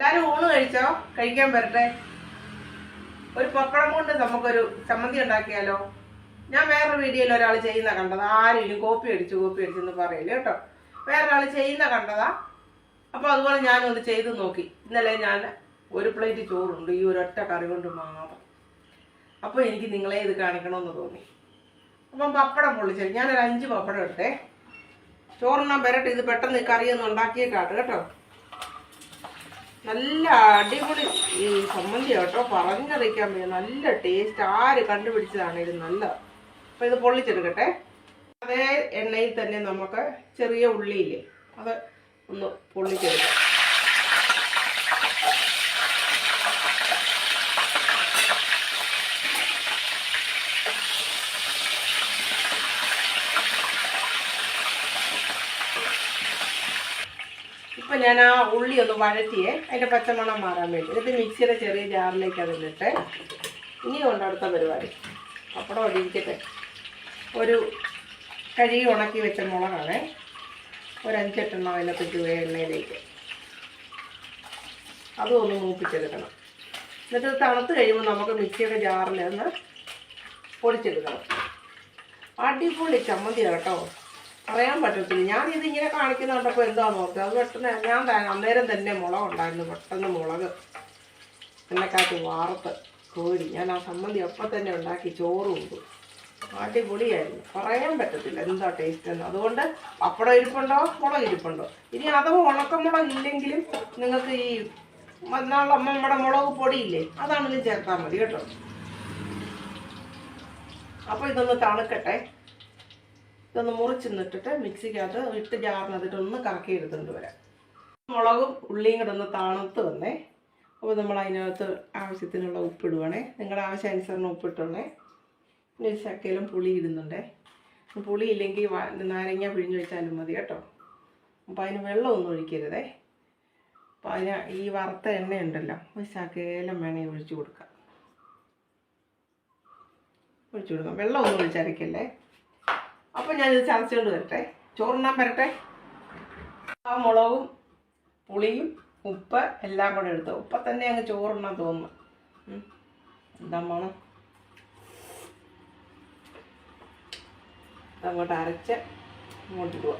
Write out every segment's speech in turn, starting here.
എല്ലാരും ഊണ് കഴിച്ചോ? കഴിക്കാൻ വരട്ടെ. ഒരു പപ്പടം കൊണ്ട് നമുക്കൊരു ചമ്മന്തി ഉണ്ടാക്കിയാലോ? ഞാൻ വേറൊരു വീഡിയോയിൽ ഒരാൾ ചെയ്യുന്ന കണ്ടതാ. ആരും കോപ്പി അടിച്ചു കോപ്പി അടിച്ചെന്ന് പറയില്ല കേട്ടോ. വേറൊരാൾ ചെയ്യുന്ന കണ്ടതാ. അപ്പോൾ അതുപോലെ ഞാനൊന്ന് ചെയ്ത് നോക്കി. ഇന്നലെ ഞാൻ ഒരു പ്ലേറ്റ് ചോറുണ്ട്. ഈ ഒരൊറ്റ കറി കൊണ്ട് മാത്രം. അപ്പോൾ എനിക്ക് നിങ്ങളെ ഇത് കാണിക്കണമെന്ന് തോന്നി. അപ്പം പപ്പടം പൊള്ളിച്ചത്. ഞാനൊരു അഞ്ച് പപ്പടം എടുത്തേ. ചോറെണ്ണം വരട്ടെ. ഇത് പെട്ടെന്ന് കറിയൊന്നും കറിയൊന്നും ഉണ്ടാക്കിയേക്കാട്ട് കേട്ടോ. നല്ല അടിപൊളി ഈ സമ്മന്തി കേട്ടോ. പറഞ്ഞറിയിക്കാൻ വയ്യ. നല്ല ടേസ്റ്റ് ആര് കണ്ടുപിടിച്ചതാണ് ഇത് നല്ലത് അപ്പൊ ഇത് പൊള്ളിച്ചെടുക്കട്ടെ. അതേ എണ്ണയിൽ തന്നെ നമുക്ക് ചെറിയ ഉള്ളിയില്ലേ അത് ഒന്ന് പൊള്ളിച്ചെടുക്കാം. ഇപ്പൊ ഞാൻ ആ ഉള്ളി ഒന്ന് വഴറ്റിയേ. അതിന്റെ പച്ചമണം മാറാൻ വേണ്ടി. എന്നിട്ട് മിക്സിയുടെ ചെറിയ ജാറിലേക്ക് അതിലിട്ട് ഇനി കൊണ്ട് അടുത്ത പരിപാടി. പപ്പടം ഒടിയിക്കട്ടെ ഒരു കഴുകി ഉണക്കി വെച്ച മുളകാണേ. ഒരു അഞ്ചെട്ടെണ്ണം അതിനകത്ത് വേ എണ്ണയിലേക്ക്. അതും ഒന്ന് മൂപ്പിച്ചെടുക്കണം. എന്നിട്ട് തണുത്ത് കഴിയുമ്പോൾ നമുക്ക് മിക്സിയുടെ ജാറിൽ ഒന്ന് പൊടിച്ചെടുക്കണം. അടിപൊളി ചമ്മന്തി കേട്ടോ. പറയാൻ പറ്റത്തില്ല. ഞാൻ ഇത് ഇങ്ങനെ കാണിക്കുന്ന കണ്ടപ്പോൾ എന്താന്ന് ഓർത്തത് അത് പെട്ടെന്ന് ഞാൻ അന്നേരം തന്നെ മുളക് ഉണ്ടായിരുന്നു. പെട്ടെന്ന് മുളക്. എണ്ണക്കാറ്റ് വാർത്ത് കോരി. ഞാൻ ആ സംബന്ധി അപ്പം തന്നെ ഉണ്ടാക്കി ചോറ് കൊണ്ടു അടിപൊളിയായിരുന്നു. പറയാൻ പറ്റത്തില്ല എന്താ ടേസ്റ്റ് എന്ന്. അതുകൊണ്ട് പപ്പടം ഇരിപ്പുണ്ടോ? മുളക് ഇരിപ്പുണ്ടോ? ഇനി അഥവാ ഉണക്കമുളക് ഇല്ലെങ്കിലും നിങ്ങൾക്ക് ഈ മന്നാൾ നമ്മുടെ മുളക് പൊടിയില്ലേ? അതാണെങ്കിലും ചേർത്താൽ മതി കേട്ടോ. അപ്പോൾ ഇതൊന്ന് തണുക്കട്ടെ. ഇതൊന്ന് മുറിച്ചിന്നിട്ടിട്ട് മിക്സിക്കകത്ത് ഇട്ട് ജാറിനകത്തിട്ട് ഒന്ന് കറക്കി എടുത്തുകൊണ്ട് വരാം. മുളകും ഉള്ളിയും കൂടെ ഒന്ന് തണുത്ത് വന്നേ. അപ്പോൾ നമ്മൾ അതിനകത്ത് ആവശ്യത്തിനുള്ള ഉപ്പിടുവാണേ. നിങ്ങളുടെ ആവശ്യാനുസരണം ഉപ്പിട്ടോണേ. പിന്നെ ഒരു ശക്കയിലും പുളി ഇടുന്നുണ്ടേ. പുളി ഇല്ലെങ്കിൽ നാരങ്ങ പിഴിഞ്ഞ് വെച്ചാലും മതി കേട്ടോ. അപ്പോൾ അതിന് വെള്ളമൊന്നും ഒഴിക്കരുതേ. അപ്പോൾ അതിന് ഈ വറുത്ത എണ്ണ ഉണ്ടല്ലോ ഒരു ശകലം വേണമെങ്കിൽ ഒഴിച്ചു കൊടുക്കാം. ഒഴിച്ചു കൊടുക്കാം. വെള്ളമൊന്നും ഒഴിച്ചരക്കല്ലേ അപ്പം ഞാനിത് ചതച്ചുകൊണ്ട് വരട്ടെ. ചോറുണ്ണാൻ വരട്ടെ. ആ മുളകും പുളിയും ഉപ്പ് എല്ലാം കൂടെ എടുത്തു. ഉപ്പ തന്നെ അങ്ങ് ചോറുണ്ണാൻ തോന്നുന്നു. എന്താ അങ്ങോട്ട് അരച്ച് ഇങ്ങോട്ട് ഇടുക.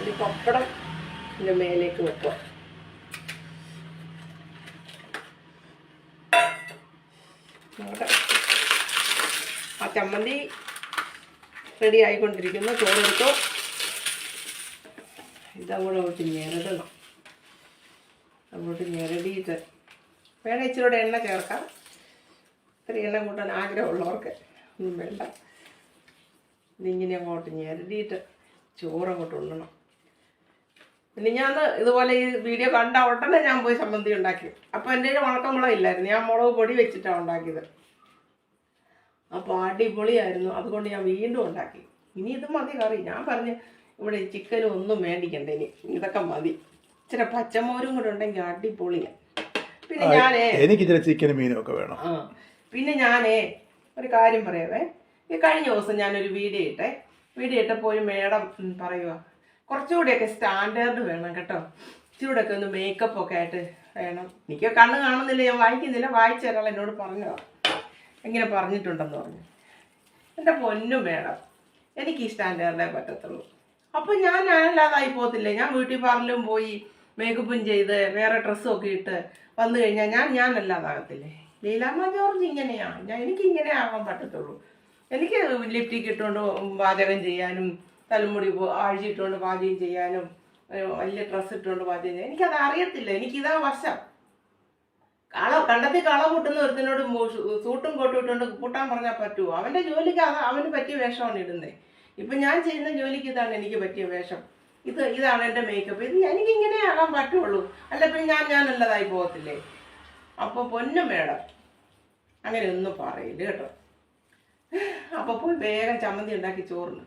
ഒരു പപ്പടം ഇതിന്റെ മേലേക്ക് വെക്കുക. അങ്ങോട്ട് ആ ചമ്മന്തി റെഡി ആയിക്കൊണ്ടിരിക്കുന്നു. ചോറെടുത്തു. ഇതങ്ങോട്ട് അങ്ങോട്ട് ഞെരടണം. അങ്ങോട്ട് ഞെരടിയിട്ട് വേണം ഇച്ചിരി കൂടെ എണ്ണ ചേർക്കാം. ഇത്തിരി എണ്ണ കൂട്ടാൻ ആഗ്രഹമുള്ളവർക്ക് ഒന്നും വേണ്ട. ഇതിങ്ങനെ അങ്ങോട്ട് ഞെരടിയിട്ട് ചോറങ്ങോട്ട് ഉണ്ണണം. പിന്നെ ഞാൻ ഇതുപോലെ ഈ വീഡിയോ കണ്ട ഉടനെ ഞാൻ പോയി ചമ്മന്തി ഉണ്ടാക്കി. അപ്പോൾ എന്റെ കയ്യിൽ ഉണക്കമുളക് ഇല്ലായിരുന്നു. ഞാൻ മുളക് പൊടി വെച്ചിട്ടാണ് ഉണ്ടാക്കിയത്. അപ്പോൾ അടിപൊളിയായിരുന്നു. അതുകൊണ്ട് ഞാൻ വീണ്ടും ഉണ്ടാക്കി. ഇനി ഇത് മതി കറി. ഞാൻ പറഞ്ഞു ഇവിടെ ചിക്കനും ഒന്നും മേടിക്കണ്ട ഇനി. ഇതൊക്കെ മതി. ഇച്ചിരി പച്ചമോരും കൂടെ ഉണ്ടെങ്കിൽ അടിപൊളിയാണ് പിന്നെ ഞാനേ എനിക്ക് ഇച്ചിരി ചിക്കനും മീനും ഒക്കെ വേണം. ആ പിന്നെ ഞാനേ ഒരു കാര്യം പറയാവേ. ഈ കഴിഞ്ഞ ദിവസം ഞാനൊരു വീഡിയോ ഇട്ടേ. വീഡിയോ ഇട്ടപ്പോൾ ഒരു മേഡം പറയുക കുറച്ചുകൂടിയൊക്കെ സ്റ്റാൻഡേർഡ് വേണം കേട്ടോ. ഇച്ചിരൂടെയൊക്കെ ഒന്ന് മേക്കപ്പ് ഒക്കെ ആയിട്ട് വേണം. എനിക്ക് കണ്ണ് കാണുന്നില്ല ഞാൻ വായിക്കുന്നില്ല. വായിച്ച ഒരാൾ എന്നോട് പറഞ്ഞതാണ് ഇങ്ങനെ പറഞ്ഞിട്ടുണ്ടെന്ന് പറഞ്ഞു. എന്റെ പൊന്നും വേണം. എനിക്ക് ഈ സ്റ്റാൻഡേർഡേ പറ്റത്തുള്ളൂ. അപ്പോൾ ഞാൻ ഞാനല്ലാതായി പോകത്തില്ലേ? ഞാൻ ബ്യൂട്ടി പാർലറിലും പോയി മേക്കപ്പും ചെയ്ത് വേറെ ഡ്രസ്സും ഒക്കെ ഇട്ട് വന്നു കഴിഞ്ഞാൽ ഞാൻ ഞാനല്ലാതാകത്തില്ലേ? ലീലാമ്മ ജോർജ് ഇങ്ങനെയാണ് ഞാൻ എനിക്ക് ഇങ്ങനെ ആകാൻ പറ്റത്തുള്ളൂ. എനിക്ക് ലിപ്റ്റിക് ഇട്ടുകൊണ്ട് പാചകം ചെയ്യാനും തലമുടി ആഴ്ചയിട്ടുകൊണ്ട് പാചകം ചെയ്യാനും വലിയ ഡ്രസ്സ് ഇട്ടുകൊണ്ട് പാചകം ചെയ്യാനും എനിക്കത് അറിയത്തില്ല എനിക്കിതാ വശം. കള കണ്ടത്തിൽ കള കൂട്ടുന്ന ഒരുത്തിനോട് സൂട്ടും കോട്ടും ഇട്ടുകൊണ്ട് കൂട്ടാൻ പറഞ്ഞാൽ പറ്റുമോ അവന്റെ ജോലിക്ക് അവന് പറ്റിയ വേഷമാണ് ഇടുന്നത് ഇപ്പം ഞാൻ ചെയ്യുന്ന ജോലിക്ക് ഇതാണ് എനിക്ക് പറ്റിയ വേഷം. ഇത് ഇതാണ് എന്റെ മേക്കപ്പ് ഇത് എനിക്ക് ഇങ്ങനെ ആകാൻ പറ്റുള്ളൂ. അല്ല പിന്നെ ഞാൻ ഞാൻ ഞാനല്ലതായി പോകത്തില്ലേ? അപ്പോൾ പൊന്നും മേഡം അങ്ങനെ ഒന്നും പറയില്ല കേട്ടോ. അപ്പോൾ പോയി വേഗം ചമ്മന്തി ഉണ്ടാക്കി ചോറിന്.